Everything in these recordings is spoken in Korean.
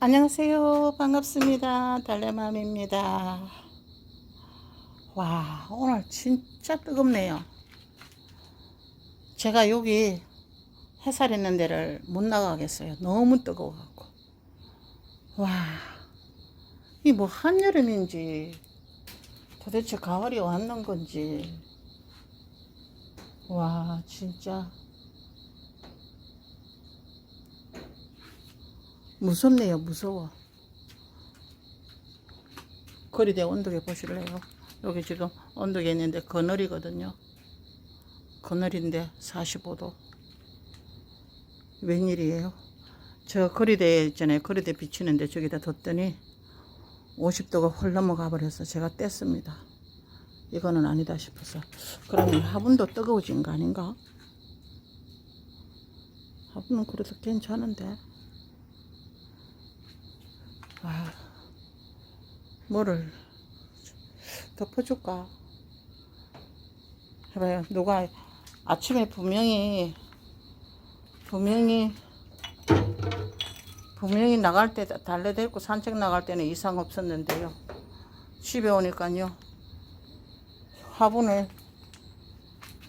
안녕하세요. 반갑습니다. 달래맘입니다. 와, 오늘 진짜 뜨겁네요. 제가 여기 해살 있는 데를 못 나가겠어요. 너무 뜨거워갖고. 와, 이 뭐 한여름인지 도대체 가을이 왔는 건지. 와, 진짜. 무섭네요, 무서워. 거리대 언덕에 보실래요? 여기 지금 언덕에 있는데 그늘이거든요. 그늘인데 45도. 웬일이에요? 저 거리대 있잖아요. 거리대 비치는데 저기다 뒀더니 50도가 홀 넘어가 버려서 제가 뗐습니다. 이거는 아니다 싶어서. 그러면 화분도 뜨거워진 거 아닌가? 화분은 그래도 괜찮은데. 아, 뭐를 덮어줄까? 해봐요. 누가 아침에 분명히 분명히 분명히 나갈 때 달래 데리고 산책 나갈 때는 이상 없었는데요. 집에 오니까요. 화분을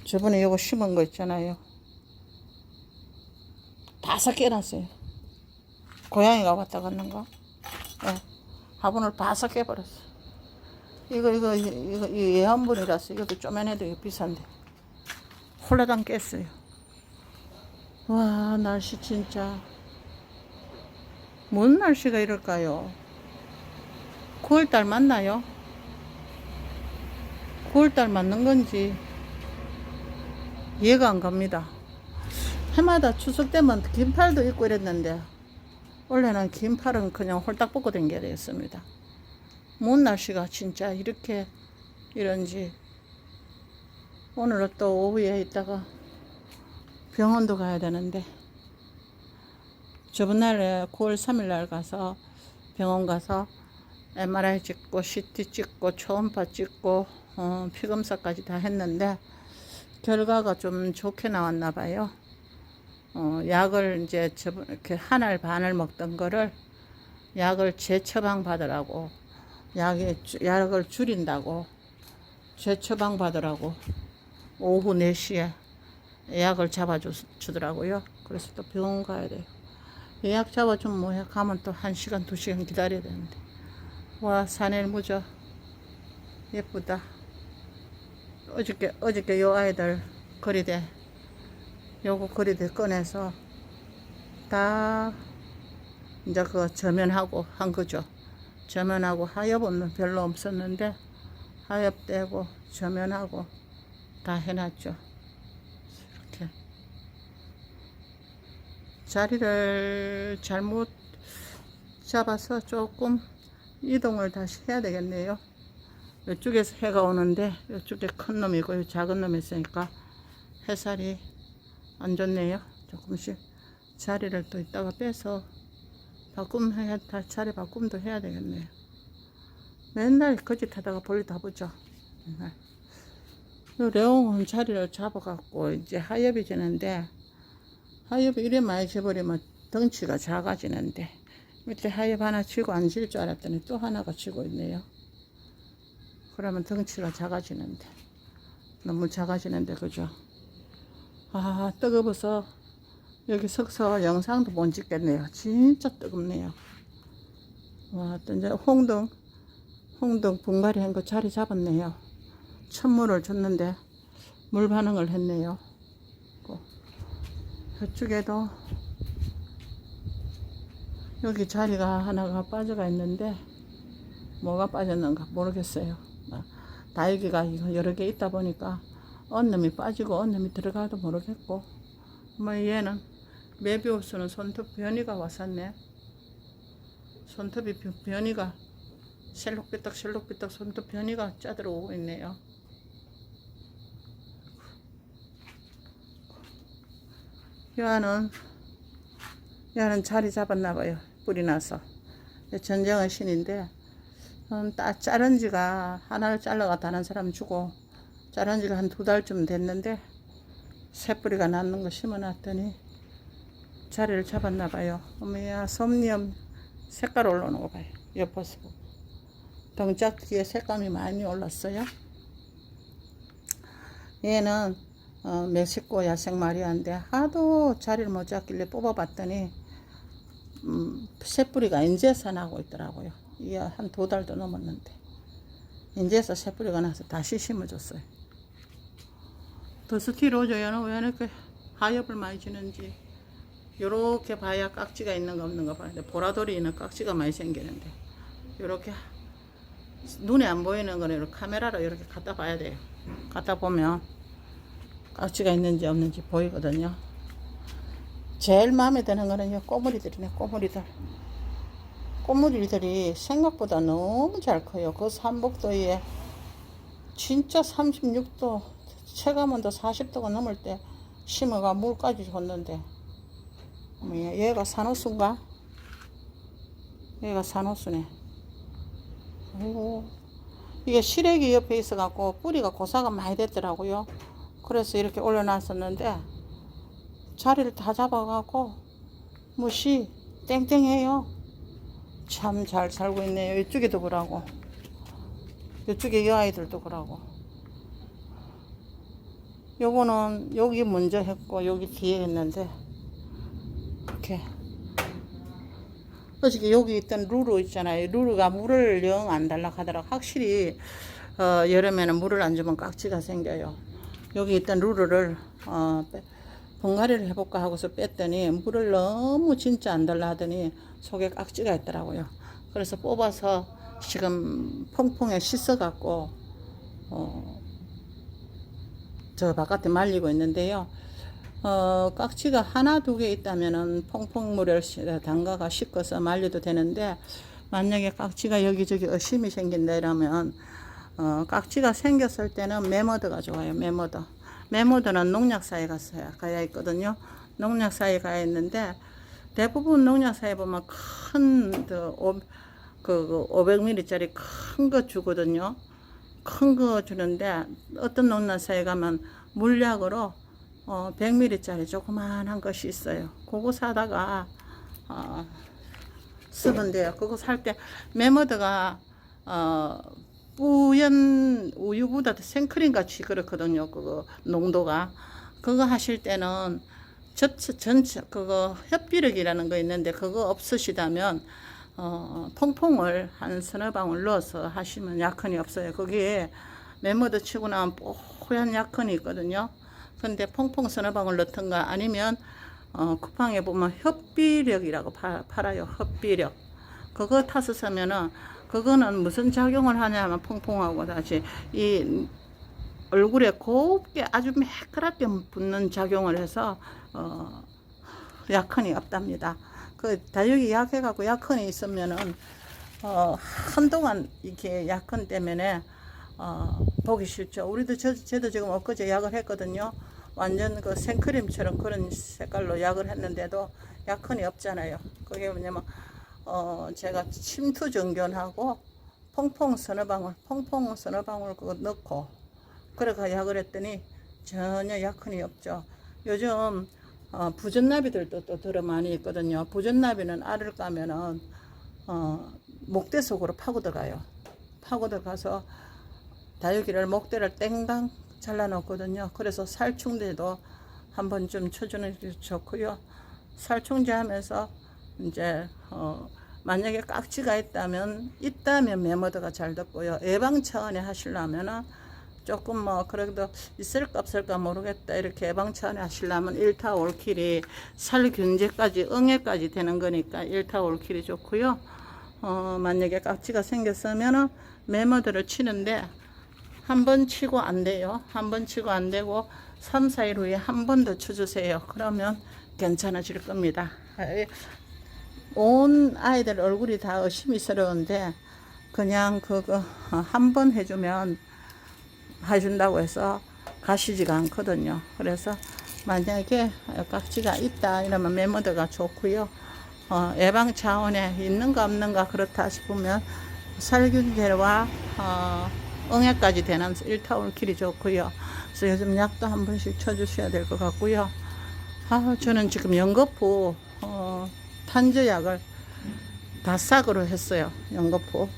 저번에 요거 심은 거 있잖아요. 다섯 개놨어요. 고양이가 왔다 갔는가? 예, 화분을 바삭 깨버렸어. 이거, 이거, 이거, 이거 예한분이라서 이것도 쪼매내도 비싼데. 홀라당 깼어요. 와, 날씨 진짜. 뭔 날씨가 이럴까요? 9월달 맞나요? 9월달 맞는 건지 이해가 안 갑니다. 해마다 추석 때면 긴팔도 입고 이랬는데 원래는 긴 팔은 그냥 홀딱 벗고 다녀야 되겠습니다. 뭔 날씨가 진짜 이렇게 이런지 오늘은 또 오후에 있다가 병원도 가야 되는데 저번 날에 9월 3일 날 가서 병원 가서 MRI 찍고 CT 찍고 초음파 찍고 어, 피검사까지 다 했는데 결과가 좀 좋게 나왔나 봐요. 어, 약을 이제 저번 이렇게 한 알 반을 먹던 거를 약을 재처방 받으라고 약에 약을 줄인다고 재처방 받으라고 오후 4시에 예약을 잡아주더라고요. 그래서 또 병원 가야 돼요. 예약 잡아주면 뭐야 가면 또 1시간 2시간 기다려야 되는데 와 산엘 무저 예쁘다. 어저께 어저께 요 아이들 거리대 요거 거리대 꺼내서 다 이제 그 저면하고 한 거죠. 저면하고 하엽은 별로 없었는데 하엽 떼고 저면하고 다 해놨죠. 이렇게 자리를 잘못 잡아서 조금 이동을 다시 해야 되겠네요. 이쪽에서 해가 오는데 이쪽에 큰 놈이고 작은 놈이 있으니까 해살이 안 좋네요. 조금씩 자리를 또 이따가 빼서 바꿈 해야 다 자리 바꿈도 해야 되겠네요. 맨날 거짓 하다가 볼일 다 보죠. 레옹은 자리를 잡아갖고 이제 하엽이 지는데 하엽이 이래 많이 져버리면 덩치가 작아지는데 밑에 하엽 하나 치고 안 질 줄 알았더니 또 하나가 치고 있네요. 그러면 덩치가 작아지는데 너무 작아지는데 그죠? 아 뜨거워서 여기 석서 영상도 못 찍겠네요. 진짜 뜨겁네요. 와, 또 이제 홍등, 홍등 분갈이 한 거 자리 잡았네요. 천물을 줬는데 물 반응을 했네요. 저쪽에도 여기 자리가 하나가 빠져가 있는데 뭐가 빠졌는가 모르겠어요. 다육이가 여러 개 있다 보니까 어느 놈이 빠지고 어느 놈이 들어가도 모르겠고. 뭐 얘는 메비우스는 손톱 변이가 왔었네. 손톱이 변이가 셀록비떡 셀록비떡 손톱 변이가 짜들어오고 있네요. 여하는 여하는 자리 잡았나봐요. 뿌리 나서. 전쟁의 신인데 음, 따, 자른 지가 하나를 잘라가 다른 사람 주고 자른 지가 한 두 달쯤 됐는데 새뿌리가 났는 거 심어놨더니 자리를 잡았나 봐요. 어머야 솜니엄 색깔 올라오는 거 봐요. 옆에서. 등짝 뒤에 색감이 많이 올랐어요. 얘는 어, 멕시코 야생 마리아인데 하도 자리를 못 잡길래 뽑아봤더니 음, 새뿌리가 인제서 나고 있더라고요. 이게 한 두 달도 넘었는데 인제서 새뿌리가 나서 다시 심어줬어요. 더스티로저야는 왜 이렇게 하엽을 많이 지는지 요렇게 봐야 깍지가 있는 거 없는 거 봐요. 근데 보라돌이는 깍지가 많이 생기는데 요렇게 눈에 안 보이는 거는 이렇게 카메라로 이렇게 갖다 봐야 돼요. 갖다 보면 깍지가 있는지 없는지 보이거든요. 제일 마음에 드는 거는 이 꼬물이들이네, 꼬물이들. 꼬물이들이 생각보다 너무 잘 커요. 그 삼복도에 진짜 36도, 체감온도 40도가 넘을 때 심어가 물까지 줬는데, 얘가 산호수인가? 얘가 산호수네. 아이고, 이게 시래기 옆에 있어 갖고 뿌리가 고사가 많이 됐더라고요. 그래서 이렇게 올려놨었는데, 자리를 다 잡아 갖고, 무시, 땡땡해요. 참 잘 살고 있네요. 이쪽에도 그러고, 이쪽에 이 아이들도 그러고. 요거는 여기 먼저 했고, 여기 뒤에 했는데, 이렇게. 어저께 여기 있던 루루 있잖아요. 루루가 물을 영 안 달라 하더라고. 확실히 어, 여름에는 물을 안 주면 깍지가 생겨요. 여기 있던 루루를 어, 빼- 분갈이를 해볼까 하고서 뺐더니 물을 너무 진짜 안 달라 하더니 속에 깍지가 있더라고요. 그래서 뽑아서 지금 퐁퐁에 씻어갖고 어, 저 바깥에 말리고 있는데요. 어, 깍지가 하나 두 개 있다면은 퐁퐁 물을 시- 담가가 씻어서 말려도 되는데 만약에 깍지가 여기저기 의심이 생긴다 이러면 어, 깍지가 생겼을 때는 메머드가 좋아요. 메머드. 메머드는 농약사에 가서야 가야 있거든요. 농약사에 가야 있는데 대부분 농약사에 보면 큰 그, 오, 그 500ml짜리 큰 거 주거든요. 큰 거 주는데 어떤 농약사에 가면 물약으로 어, 100ml짜리 조그만한 것이 있어요. 그거 사다가 어, 쓰면 돼요. 그거 살 때 메머드가 어, 뿌연 우유보다 더 생크림 같이 그렇거든요. 그거 농도가 그거 하실 때는 전체 전체 그거 협비력이라는 거 있는데 그거 없으시다면 어, 퐁퐁을 한 서너 방울 넣어서 하시면 약흔이 없어요. 거기에 메모드 치고 나면 뽀얀 약흔이 있거든요. 근데 퐁퐁 서너 방울 넣던가 아니면 어, 쿠팡에 보면 협비력이라고 파, 팔아요. 협비력. 그거 타서 사면은 그거는 무슨 작용을 하냐면 퐁퐁하고 다시 이 얼굴에 곱게 아주 매끄럽게 붙는 작용을 해서 어, 약흔이 없답니다. 그 다육이 약해갖고 약흔이 있으면은 어, 한동안 이렇게 약흔 때문에 어, 보기 싫죠. 우리도 저, 저도 지금 엊그제 약을 했거든요. 완전 그 생크림처럼 그런 색깔로 약을 했는데도 약흔이 없잖아요. 그게 뭐냐면 어, 제가 침투 정견하고 퐁퐁 서너 방울, 퐁퐁 서너 방울 그거 넣고 그래가 약을 했더니 전혀 약흔이 없죠. 요즘 어, 부전나비들도 또 들어 많이 있거든요. 부전나비는 알을 까면은 어, 목대 속으로 파고 들어가요. 파고 들어가서 다육이를 목대를 땡당 잘라 놓거든요. 그래서 살충제도 한번 좀 쳐주는 게 좋고요. 살충제 하면서 이제 어, 만약에 깍지가 있다면 있다면 메모드가 잘 됐고요. 예방 차원에 하시려면은 조금 뭐 그래도 있을까 없을까 모르겠다 이렇게 예방 차원에 하시려면 1타 올킬이 살균제까지 응애까지 되는 거니까 1타 올킬이 좋고요. 어, 만약에 깍지가 생겼으면은 메모드를 치는데 한 번 치고 안 돼요. 한 번 치고 안 되고 3, 4일 후에 한 번 더 쳐주세요. 그러면 괜찮아질 겁니다. 온 아이들 얼굴이 다 의심이스러운데 그냥 그거 한 번 해주면 해준다고 해서 가시지가 않거든요. 그래서 만약에 깍지가 있다 이러면 메모드가 좋고요. 어, 예방 차원에 있는가 없는가 그렇다 싶으면 살균제와 어, 응애까지 되는 1타올킬이 좋고요. 그래서 요즘 약도 한 번씩 쳐주셔야 될 것 같고요. 아, 저는 지금 연거푸 어, 탄저약을 다 싹으로 했어요. 연거푸.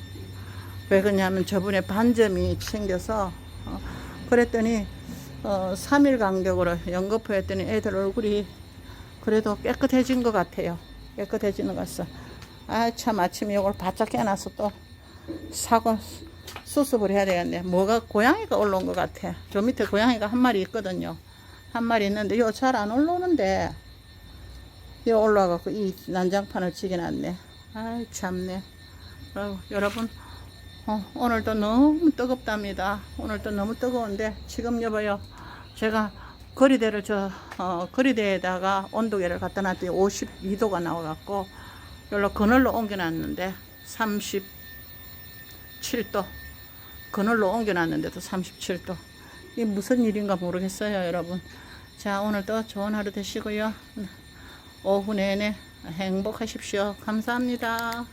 왜 그러냐면 저번에 반점이 생겨서 어, 그랬더니 어, 3일 간격으로 연거푸 했더니 애들 얼굴이 그래도 깨끗해진 것 같아요. 깨끗해지는 것 같아. 아, 참 아침에 이걸 바짝 해놔서 또 사고 수습을 해야 되겠네. 뭐가 고양이가 올라온 것 같아. 저 밑에 고양이가 한 마리 있거든요. 한 마리 있는데 요잘안 올라오는데 요 올라가고 이 난장판을 치게놨네. 아이 참네. 여러분 어, 오늘도 너무 뜨겁답니다. 오늘도 너무 뜨거운데 지금 여봐요. 제가 거리대를 저 어, 거리대에다가 온도계를 갖다 놨더니 52도가 나와갖고 여기로 그늘로 옮겨놨는데 37도. 그늘로 옮겨놨는데도 37도. 이게 무슨 일인가 모르겠어요 여러분. 자 오늘도 좋은 하루 되시고요. 오후 내내 행복하십시오. 감사합니다